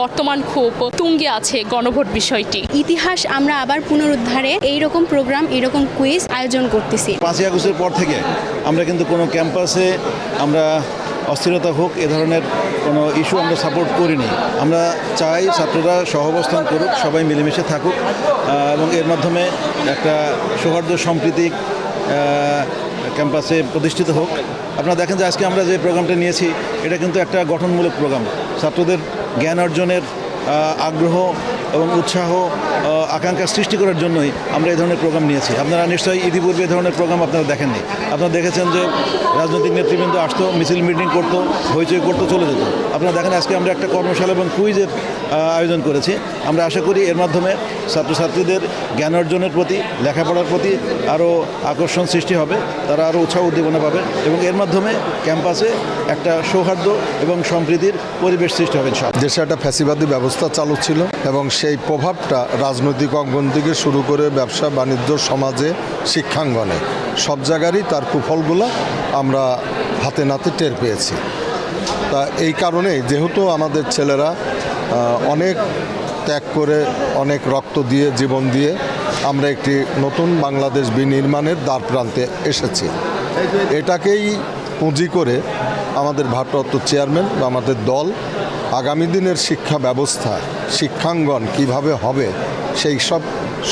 বর্তমান খুব তুঙ্গে আছে গণভোট বিষয়টি। ইতিহাস আমরা আবার পুনরুদ্ধারে এই রকম প্রোগ্রাম এরকম কুইজ আয়োজন করতেছি। পাঁচই আগস্টের পর থেকে আমরা কিন্তু কোনো ক্যাম্পাসে আমরা অস্থিরতা হোক, এ ধরনের কোনো ইস্যু আমরা সাপোর্ট করিনি। আমরা চাই ছাত্ররা সহাবস্থান করুক, সবাই মিলেমিশে থাকুক এবং এর মাধ্যমে একটা সৌহার্দ্য, সম্প্রীতিক ক্যাম্পাসে প্রতিষ্ঠিত হোক। আপনারা দেখেন যে আজকে আমরা যে প্রোগ্রামটা নিয়েছি, এটা কিন্তু একটা গঠনমূলক প্রোগ্রাম। ছাত্রদের জ্ঞান অর্জনের আগ্রহ এবং উৎসাহ আকাঙ্ক্ষা সৃষ্টি করার জন্যই আমরা এই ধরনের প্রোগ্রাম নিয়েছি। আপনারা নিশ্চয়ই ইতিপূর্বে এই ধরনের প্রোগ্রাম আপনারা দেখেননি। আপনারা দেখেছেন যে রাজনৈতিক নেতৃবৃন্দ আসতো, মিছিল মিটিং করতো, হইচই করতো, চলে যেত। আপনারা দেখেন, আজকে আমরা একটা কর্মশালা এবং কুইজের আয়োজন করেছি। আমরা আশা করি এর মাধ্যমে ছাত্রছাত্রীদের জ্ঞান অর্জনের প্রতি, লেখাপড়ার প্রতি আরও আকর্ষণ সৃষ্টি হবে, তারা আরও উৎসাহ উদ্দীপনা পাবে এবং এর মাধ্যমে ক্যাম্পাসে একটা সৌহার্দ্য এবং সম্প্রীতির পরিবেশ সৃষ্টি হবে, ইনশাআল্লাহ। দেশে একটা ফ্যাসিবাদী ব্যবস্থা চালু ছিল এবং সেই প্রভাবটা রাজনৈতিক অঙ্গন থেকে শুরু করে ব্যবসা, বাণিজ্য, সমাজে, শিক্ষাঙ্গনে। সব জায়গারই তার কুফলগুলো আমরা হাতে নাতে টের পেয়েছি। তা এই কারণে যেহেতু আমাদের ছেলেরা অনেক ত্যাগ করে, অনেক রক্ত দিয়ে, জীবন দিয়ে আমরা একটি নতুন বাংলাদেশ বিনির্মাণের দ্বার প্রান্তে এসেছি। এটাকেই পুঁজি করে আমাদের ভারপ্রাপ্ত চেয়ারম্যান বা আমাদের দল আগামী দিনের শিক্ষা ব্যবস্থা, শিক্ষাঙ্গন কীভাবে হবে, সেই সব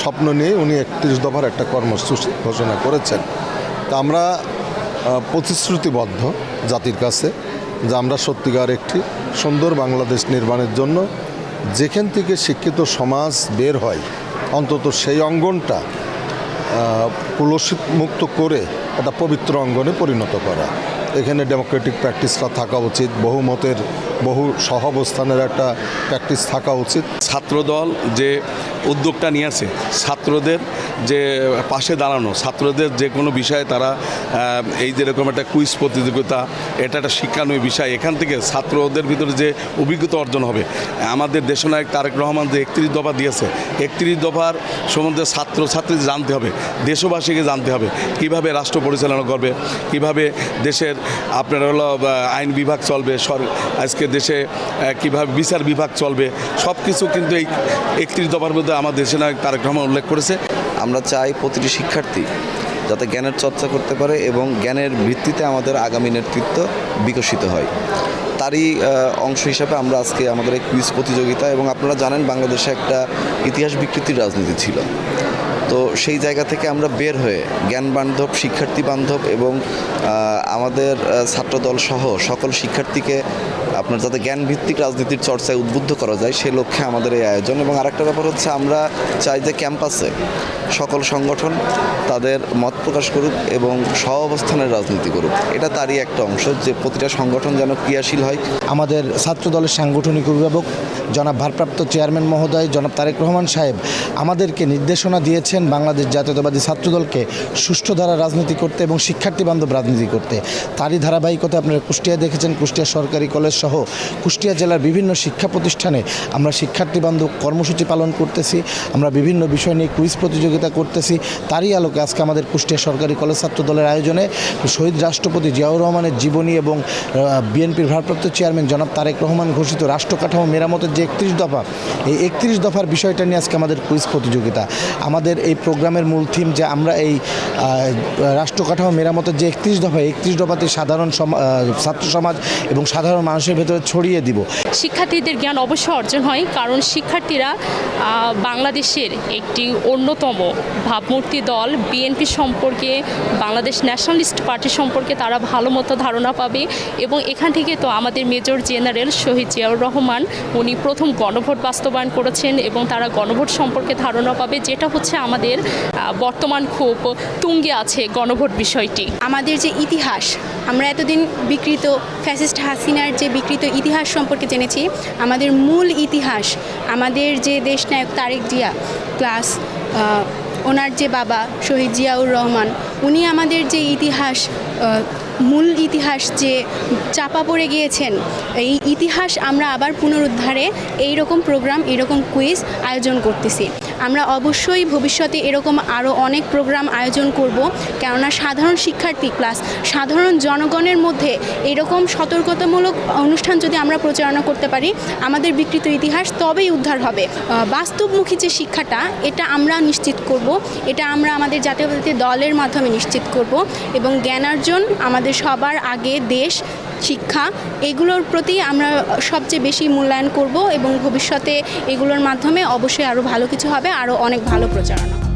স্বপ্ন নিয়ে উনি একত্রিশ দফার একটা কর্মসূচি ঘোষণা করেছেন। তা আমরা প্রতিশ্রুতিবদ্ধ জাতির কাছে যে আমরা সত্যিকার একটি সুন্দর বাংলাদেশ নির্মাণের জন্য যেখান থেকে শিক্ষিত সমাজ বের হয়, অন্তত সেই অঙ্গনটা কুলসিত মুক্ত করে একটা পবিত্র অঙ্গনে পরিণত করা। এখানে ডেমোক্রেটিক প্র্যাকটিসটা থাকা উচিত বহুমতের বহু সহাবস্থানের একটা প্র্যাকটিস থাকা উচিত। ছাত্রদল যে উদ্যোগটা নিয়েছে ছাত্রদের যে পাশে দাঁড়ানো, ছাত্রদের যে কোনো বিষয়ে তারা এই যেরকম একটা কুইজ প্রতিযোগিতা, এটা একটা শিক্ষানয় বিষয়। এখান থেকে ছাত্রদের ভিতরে যে অভিজ্ঞতা অর্জন হবে, আমাদের দেশনায়ক তারেক রহমান যে একত্রিশ দফা দিয়েছে, একত্রিশ দফার সম্বন্ধে ছাত্র ছাত্রী জানতে হবে, দেশবাসীকে জানতে হবে, কীভাবে রাষ্ট্র পরিচালনা করবে, কীভাবে দেশের আপনার হলো আইন বিভাগ চলবে আজকে দেশে কীভাবে বিচার বিভাগ চলবে সব কিছু কিন্তু এই একত্রিশ দফার মধ্যে আমার দেশে নায়ক তারেক রহমান উল্লেখ করেছে, আমরা চাই প্রতিটি শিক্ষার্থী যাতে জ্ঞানের চর্চা করতে পারে এবং জ্ঞানের ভিত্তিতে আমাদের আগামী নেতৃত্ব বিকশিত হয়। তারই অংশ হিসাবে আমরা আজকে আমাদের এই কুইজ প্রতিযোগিতা এবং আপনারা জানেন বাংলাদেশে একটা ইতিহাস বিকৃতির রাজনীতি ছিল। তো সেই জায়গা থেকে আমরা বের হয়ে জ্ঞান বান্ধব শিক্ষার্থী বান্ধব এবং আমাদের ছাত্রদল সহ সকল শিক্ষার্থীকে আপনার যাতে জ্ঞান ভিত্তিক রাজনীতির চর্চায় উদ্বুদ্ধ করা যায়, সে লক্ষ্যে আমাদের এই আয়োজন। এবং আরেকটা ব্যাপার হচ্ছে, আমরা চাই যে ক্যাম্পাসে সকল সংগঠন তাদের মত প্রকাশ করুক এবং সহ অবস্থানের রাজনীতি করুক। এটা তারই একটা অংশ যে প্রতিটা সংগঠন যেন ক্রিয়াশীল হয়। আমাদের ছাত্র দলের সাংগঠনিক অভিভাবক জনাব ভারপ্রাপ্ত চেয়ারম্যান মহোদয়, জনাব তারেক রহমান সাহেব আমাদেরকে নির্দেশনা দিয়েছেন বাংলাদেশ জাতীয়তাবাদী ছাত্র দলকে সুষ্ঠু ধারা রাজনীতি করতে এবং শিক্ষার্থী বান্ধব রাজনীতি করতে। তারই ধারাবাহিকতা আপনারা কুষ্টিয়া দেখেছেন, কুষ্টিয়া সরকারি কলেজ সহ কুষ্টিয়া জেলার বিভিন্ন শিক্ষা প্রতিষ্ঠানে আমরা শিক্ষার্থী বান্ধব কর্মসূচি পালন করতেছি, আমরা বিভিন্ন বিষয় নিয়ে কুইজ প্রতিযোগিতা করতেছি। তারই আলোকে আজকে আমাদের কুষ্টিয়া সরকারি কলেজ ছাত্র দলের আয়োজনে শহীদ রাষ্ট্রপতি জিয়াউর রহমানের জীবনী এবং বিএনপির ভারপ্রাপ্ত চেয়ারম্যান জনাব তারেক রহমান ঘোষিত রাষ্ট্র কাঠামো মেরামতের যে একত্রিশ দফা, এই একত্রিশ দফার বিষয়টা নিয়ে আজকে আমাদের কুইজ প্রতিযোগিতা। আমাদের এই প্রোগ্রামের মূল থিম যে আমরা এই রাষ্ট্র কাঠামো মেরামতের যে একত্রিশ দফা একত্রিশ দফাতে সাধারণ ছাত্র সমাজ এবং সাধারণ মানুষের ভেতরে ছড়িয়ে দিব। শিক্ষার্থীদের জ্ঞান অবশ্যই অর্জন হয় কারণ শিক্ষার্থীরা বাংলাদেশের একটি অন্যতম ভাবমূর্তি দল। বিএনপি সম্পর্কে বাংলাদেশ ন্যাশনালিস্ট পার্টি সম্পর্কে তারা ভালো মতো ধারণা পাবে এবং এখান থেকে তো আমাদের মেজর জেনারেল শহীদ জিয়াউর রহমান উনি প্রথম গণভোট বাস্তবায়ন করেছেন এবং তারা গণভোট সম্পর্কে ধারণা পাবে যেটা হচ্ছে আমাদের বর্তমান খুব তুঙ্গে আছে গণভোট বিষয়টি। আমাদের যে ইতিহাস। আমরা এতদিন বিকৃত ফ্যাসিস্ট হাসিনার যে বিকৃত ইতিহাস সম্পর্কে জেনেছি, আমাদের মূল ইতিহাস, আমাদের যে দেশনায়ক তারেক জিয়া ক্লাস ওনার যে বাবা শহীদ জিয়াউর রহমান, উনি আমাদের যে ইতিহাস মূল ইতিহাস যে চাপা পড়ে গিয়েছেন, এই ইতিহাস আমরা আবার পুনরুদ্ধারে এই রকম প্রোগ্রাম এরকম কুইজ আয়োজন করতেছি। আমরা অবশ্যই ভবিষ্যতে এরকম আরও অনেক প্রোগ্রাম আয়োজন করব, কেননা সাধারণ শিক্ষার্থী প্লাস সাধারণ জনগণের মধ্যে এরকম সতর্কতামূলক অনুষ্ঠান যদি আমরা প্রচারণা করতে পারি, আমাদের বিকৃত ইতিহাস তবেই উদ্ধার হবে। বাস্তবমুখী যে শিক্ষাটা, এটা আমরা নিশ্চিত করব, এটা আমরা আমাদের জাতীয় দলের মাধ্যমে নিশ্চিত করব এবং জ্ঞানার্জন আমাদের সবার আগে দেশ, শিক্ষা, এগুলোর প্রতি আমরা সবচেয়ে বেশি মূল্যায়ন করব এবং ভবিষ্যতে এগুলোর মাধ্যমে অবশ্যই আরও ভালো কিছু হবে আরও অনেক ভালো প্রচারণা